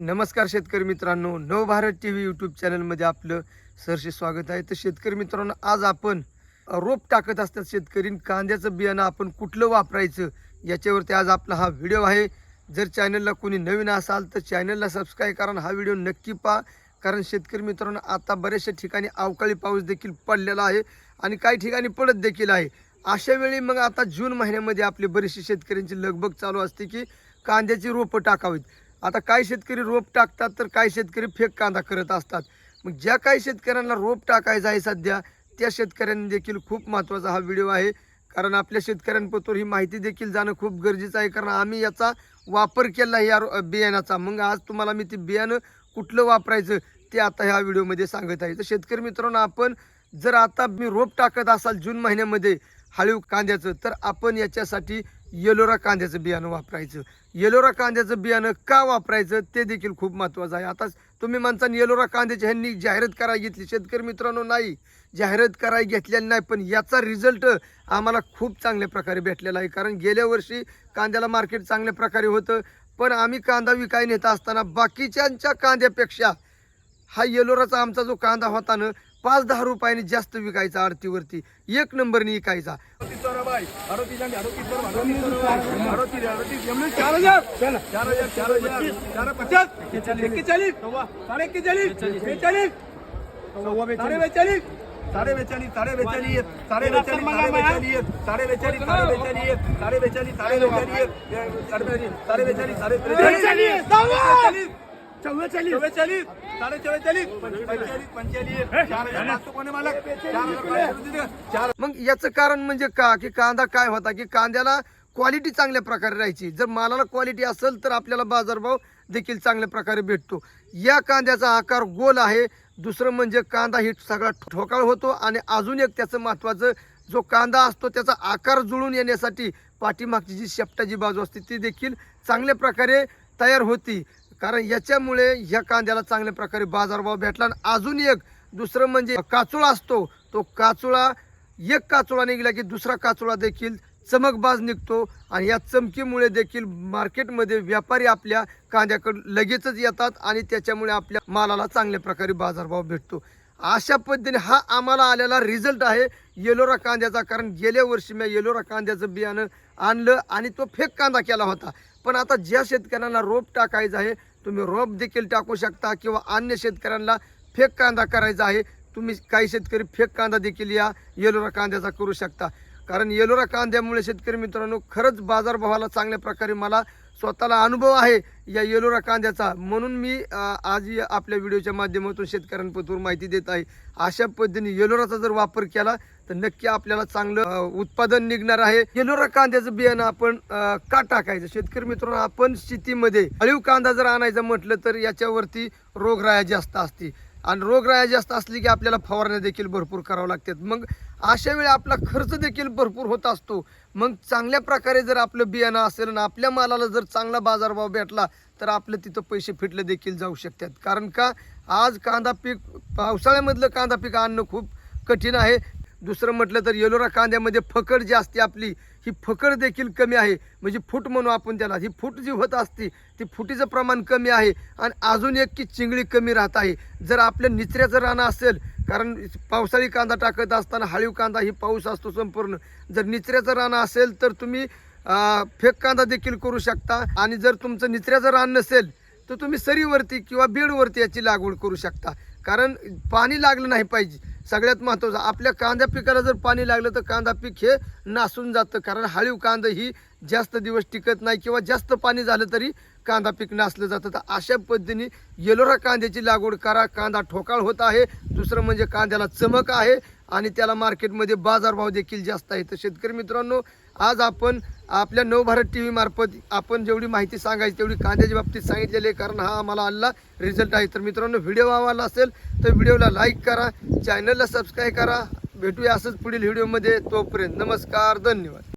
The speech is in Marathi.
नमस्कार शेतकरी मित्रांनो नवभारत टी व्ही यूट्यूब चॅनलमध्ये आपलं सरसे स्वागत आहे. तर शेतकरी मित्रांनो आज आपण रोप टाकत असतात शेतकरी. आणि कांद्याचं बियाणं आपण कुठलं वापरायचं याच्यावरती आज आपला हा व्हिडिओ आहे. जर चॅनलला कोणी नवीन असाल तर चॅनलला सबस्क्राईब करा हा व्हिडिओ नक्की पहा. कारण शेतकरी मित्रांनो आता बऱ्याचशा ठिकाणी अवकाळी पाऊस देखील पडलेला आहे आणि काही ठिकाणी पडत देखील आहे. अशा वेळी मग आता जून महिन्यामध्ये आपले बरेचसे शेतकऱ्यांची लगबग चालू असते की कांद्याची रोपं टाकावीत. आता काही शेतकरी रोप टाकतात तर काही शेतकरी फेक कांदा करत असतात. मग ज्या काही शेतकऱ्यांना रोप टाकायचं आहे सध्या त्या शेतकऱ्यांनी देखील खूप महत्त्वाचा हा व्हिडिओ आहे. कारण आपल्या शेतकऱ्यांपतोर ही माहिती देखील जाणं खूप गरजेचं आहे. कारण आम्ही याचा वापर केला आहे या बियाण्याचा. बियाणाचा मग आज तुम्हाला मी ते बियाणं कुठलं वापरायचं ते आता ह्या व्हिडिओमध्ये सांगत आहे. तर शेतकरी मित्रांनो आपण जर आता मी रोप टाकत असाल जून महिन्यामध्ये हळीव कांद्याचं तर आपण याच्यासाठी येलोरा कांद्याचं बियाणं वापरायचं. येलोरा कांद्याचं बियाणं का वापरायचं ते देखील खूप महत्त्वाचं आहे. आता तुम्ही म्हणता येलोरा कांद्याची ह्यांनी जाहिरात करायला घेतली. शेतकरी मित्रांनो नाही. जाहिरात करायला घेतलेली नाही पण याचा रिझल्ट आम्हाला खूप चांगल्या प्रकारे भेटलेला आहे. कारण गेल्या वर्षी कांद्याला मार्केट चांगल्या प्रकारे होतं पण आम्ही कांदा विकाय नेत असताना बाकीच्यांच्या कांद्यापेक्षा हा येलोराचा आमचा जो कांदा होता ना पाच दहा रुपयाने जास्त विकायचा आरतीवरती. एक नंबरने विकायचा. चार हजार? चार हजार चार हजार. चार पचास एक्केचाळीस साडे एक्केचाळीस बेचाळीस. साडे बेचाळीस. साडे बेचाळीस साडे बेचाळीस साडे बेचाळीस साडे बेचाळीस साडे बेचाळीस साडे बेचाळीस साडे बेचाळीस साडे बेचाळीस साडे बेचाळीस साडे बेचाळीस चव्वेचाळीस. चव्वेचाळीस. साडे चव्वेचाळीस पंचेचाळीस. पंचेचाळीस मग याचं कारण म्हणजे का? की कांदा काय होता? की कांद्याला क्वालिटी चांगल्या प्रकारे राहायची. जर मालाला क्वालिटी असेल तर आपल्याला बाजारभाव देखील चांगल्या प्रकारे भेटतो. या कांद्याचा आकार गोल आहे. दुसरं म्हणजे कांदा ही सगळा ठोकाळ होतो आणि अजून एक त्याचं महत्त्वाचं जो कांदा असतो त्याचा आकार जुळून येण्यासाठी पाठीमागची जी शेपटाची बाजू असते ती देखील चांगल्या प्रकारे तयार होती. कारण याच्यामुळे या कांद्याला चांगल्या प्रकारे बाजारभाव भेटला आणि अजून एक दुसरं म्हणजे काचुळा असतो तो काचुळा एक काचुळा निघाला की दुसरा काचुळा देखील चमकबाज निघतो आणि या चमकीमुळे देखील मार्केटमध्ये व्यापारी आपल्या कांद्याकडे लगेचच येतात आणि त्याच्यामुळे आपल्या मालाला चांगल्या प्रकारे बाजारभाव भेटतो. अशा पद्धतीने हा आम्हाला आलेला रिझल्ट आहे येलोरा कांद्याचा कारण गेल्या वर्षी मी येलोरा कांद्याचं बियाणं आणलं आणि तो फेक कांदा केला होता. पण आता ज्या शेतकऱ्यांना रोप टाकायचं आहे तुम्ही रोप देखील टाकू शकता किंवा अन्य शेतकऱ्यांना फेक कांदा करायचा आहे तुम्ही काही शेतकरी फेक कांदा देखील या येलोरा कांद्याचा करू शकता. कारण येलोरा कांद्यामुळे शेतकरी मित्रांनो खरंच बाजारभावाला चांगल्या प्रकारे मला स्वतःला अनुभव आहे या येलोरा कांद्याचा. म्हणून मी आज आपल्या व्हिडिओच्या माध्यमातून शेतकऱ्यांबद्दल माहिती देत आहे. अशा पद्धतीने येलोराचा जर वापर केला तर नक्की आपल्याला चांगलं उत्पादन निघणार आहे. येलोरा कांद्याचं बियाणं आपण का टाकायचं? शेतकरी मित्रांनो आपण शेतीमध्ये अळीव कांदा जर आणायचं म्हटलं तर याच्यावरती रोगराया जास्त असते. आणि रोगराया जास्त असली की आपल्याला फवारण्या देखील भरपूर करावं लागतात. मग अशा वेळी आपला खर्च देखील भरपूर होत असतो. मग चांगल्या प्रकारे जर आपलं बियाणं असेल आणि आपल्या मालाला जर चांगला बाजारभाव भेटला तर आपलं तिथं पैसे फिटले देखील जाऊ शकतात. कारण का? आज कांदा पीक पावसाळ्यामधलं कांदा पीक आणणं खूप कठीण आहे. दुसरं म्हटलं तर येलोरा कांद्यामध्ये फकड जी असते आपली ही फकड देखील कमी आहे. म्हणजे फूट म्हणू आपण त्याला. ही फूट जी होत असते ती फुटीचं प्रमाण कमी आहे आणि अजून एक की चिंगळी कमी राहत आहे. जर आपल्या निचऱ्याचं रानं असेल कारण पावसाळी कांदा टाकत असताना हळीव कांदा ही पाऊस असतो संपूर्ण. जर निचऱ्याचं रानं असेल तर तुम्ही फेक कांदा देखील करू शकता. आणि जर तुमचं निचऱ्याचं रान नसेल तर तुम्ही सरीवरती किंवा बीडवरती याची लागवड करू शकता. कारण पाणी लागलं नाही पाहिजे. सगळ्यात महत्त्वाचं आपल्या कांदा पिकाला जर पाणी लागलं तर कांदा पीक हे नासून जातं. कारण हळीव कांदा ही जास्त दिवस टिकत नाही किंवा जास्त पाणी झालं तरी कांदा पीक नासलं जातं. तर अशा पद्धतीने येलोरा कांद्याची लागवड करा. कांदा ठोकाळ होत आहे. दुसरं म्हणजे कांद्याला चमक आहे. आणि त्याला मार्केटमध्ये बाजारभाव देखील जास्त आहे. तर शेतकरी मित्रांनो आज आपण आपल्या नवभारत टी व्हीमार्फत आपण जेवढी माहिती सांगायची तेवढी कांद्याच्या बाबतीत सांगितलेली आहे कारण हा आम्हाला आलेला रिझल्ट आहे. तर मित्रांनो व्हिडिओ आवडला असेल तर व्हिडिओला लाईक करा चॅनलला सबस्क्राईब करा. भेटूया असंच पुढील व्हिडिओमध्ये तोपर्यंत नमस्कार धन्यवाद.